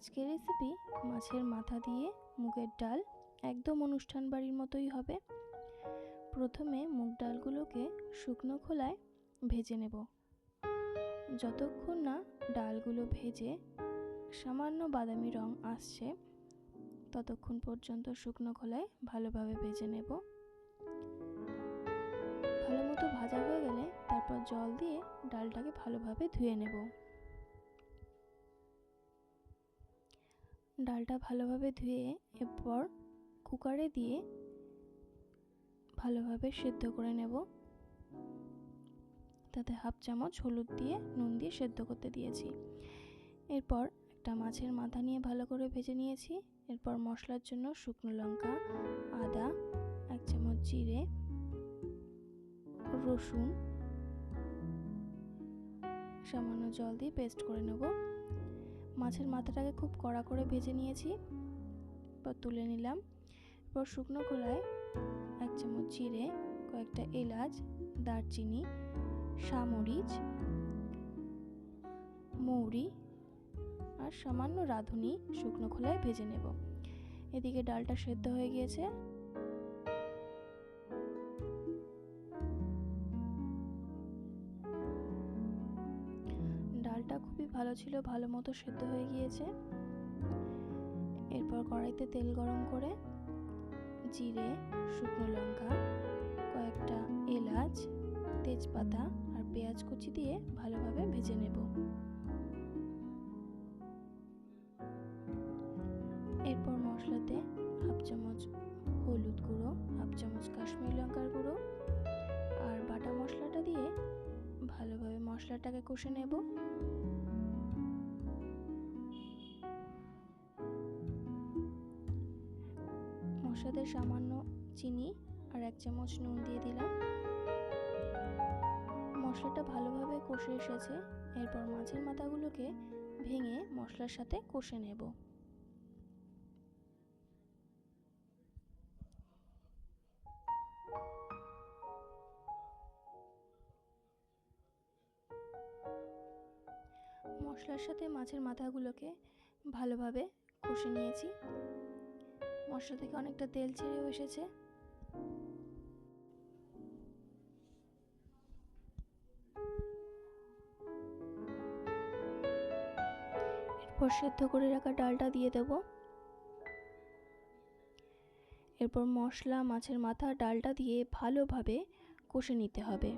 আজকের রেসিপি মাছের মাথা দিয়ে মুগের ডাল একদম অনুষ্ঠান বাড়ির মতোই হবে। প্রথমে মুগ ডালগুলোকে শুকনো খোলায় ভেজে নেব। যতক্ষণ না ডালগুলো ভেজে সামান্য বাদামি রং আসছে, ততক্ষণ পর্যন্ত শুকনো খোলায় ভালোভাবে ভেজে নেব। ভালো মতো ভাজা হয়ে গেলে তারপর জল দিয়ে ডালটাকে ভালোভাবে ধুয়ে নেব। ডালটা ভালোভাবে ধুয়ে এরপর কুকারে দিয়ে ভালোভাবে সেদ্ধ করে নেব। তাতে হাফ চামচ হলুদ দিয়ে, নুন দিয়ে সেদ্ধ করতে দিয়েছি। এরপর একটা মাছের মাথা নিয়ে ভালো করে ভেজে নিয়েছি। এরপর মশলার জন্য শুকনো লঙ্কা, আদা, এক চামচ জিরে, রসুন, সামান্য জল দিয়ে পেস্ট করে নেব। মাছের মাথাটাকে খুব কড়া করে ভেজে নিয়েছি, এরপর তুলে নিলাম। এরপর শুকনো খোলায় এক চামচ জিরে, কয়েকটা এলাচ, দারচিনি, সামরিচ, মৌরি আর সামান্য রাঁধুনি শুকনো খোলায় ভেজে নেব। এদিকে ডালটা সেদ্ধ হয়ে গিয়েছে। ভালো ছিল, ভালো মতো সেদ্ধ হয়ে গিয়েছে। এরপর কড়াইতে তেল গরম করে জিরে, শুকনো লঙ্কা, কয়েকটা এলাচ, তেজপাতা আর পেঁয়াজ কুচি দিয়ে ভালোভাবে ভেজে নেব। এরপর মশলাতে হাফ চামচ হলুদ গুঁড়ো, হাফ চামচ কাশ্মীরি লঙ্কার গুঁড়ো আর বাটা মশলাটা দিয়ে ভালোভাবে মশলাটাকে কষে নেব। মশলাতে সামান্য চিনি আর এক চামচ নুন দিয়ে দিলাম। মশলাটা ভালোভাবে কষে এসেছে। এরপর মাছের মাথাগুলোকে ভেঙে মশলার সাথে কষে নেব। মশলার সাথে মাছের মাথাগুলোকে ভালোভাবে কষে নিয়েছি। মশলা থেকে অনেকটা তেল ছেড়েও এসেছে? এরপর সেদ্ধ করে রাখা ডালটা দিয়ে দেব। এরপর মশলা, মাছের মাথা, ডালটা দিয়ে ভালোভাবে কষে নিতে হবে।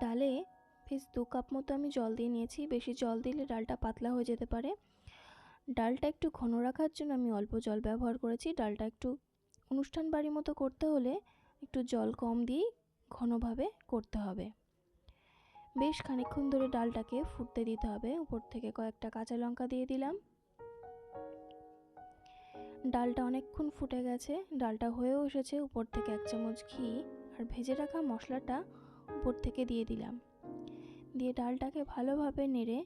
ডালে বেশ দু কাপ মতো আমি জল দিয়ে নিয়েছি। বেশি জল দিলে ডালটা পাতলা হয়ে যেতে পারে। ডালটা একটু ঘন রাখার জন্য আমি অল্প জল ব্যবহার করেছি। ডালটা একটু অনুষ্ঠান বাড়ির মতো করতে হলে একটু জল কম দিয়েই ঘনভাবে করতে হবে। বেশ খানিক্ষণ ধরে ডালটাকে ফুটতে দিতে হবে। উপর থেকে কয়েকটা কাঁচা লঙ্কা দিয়ে দিলাম। ডালটা অনেকক্ষণ ফুটে গেছে। ডালটা হয়েও এসেছে। উপর থেকে এক চামচ ঘি আর ভেজে রাখা মশলাটা উপর থেকে দিয়ে দিলাম। দিয়ে ডালটাকে ভালোভাবে নেড়ে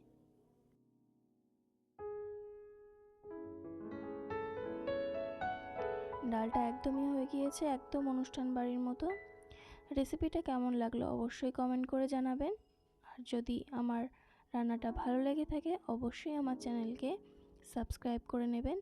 ডালটা একদমই হয়ে গিয়েছে একদম অনুষ্ঠান বাড়ির মতো। রেসিপিটা কেমন লাগল অবশ্যই কমেন্ট করে জানাবেন। আর যদি আমার রান্নাটা ভালো লেগে থাকে, অবশ্যই আমার চ্যানেলকে সাবস্ক্রাইব করে নেবেন।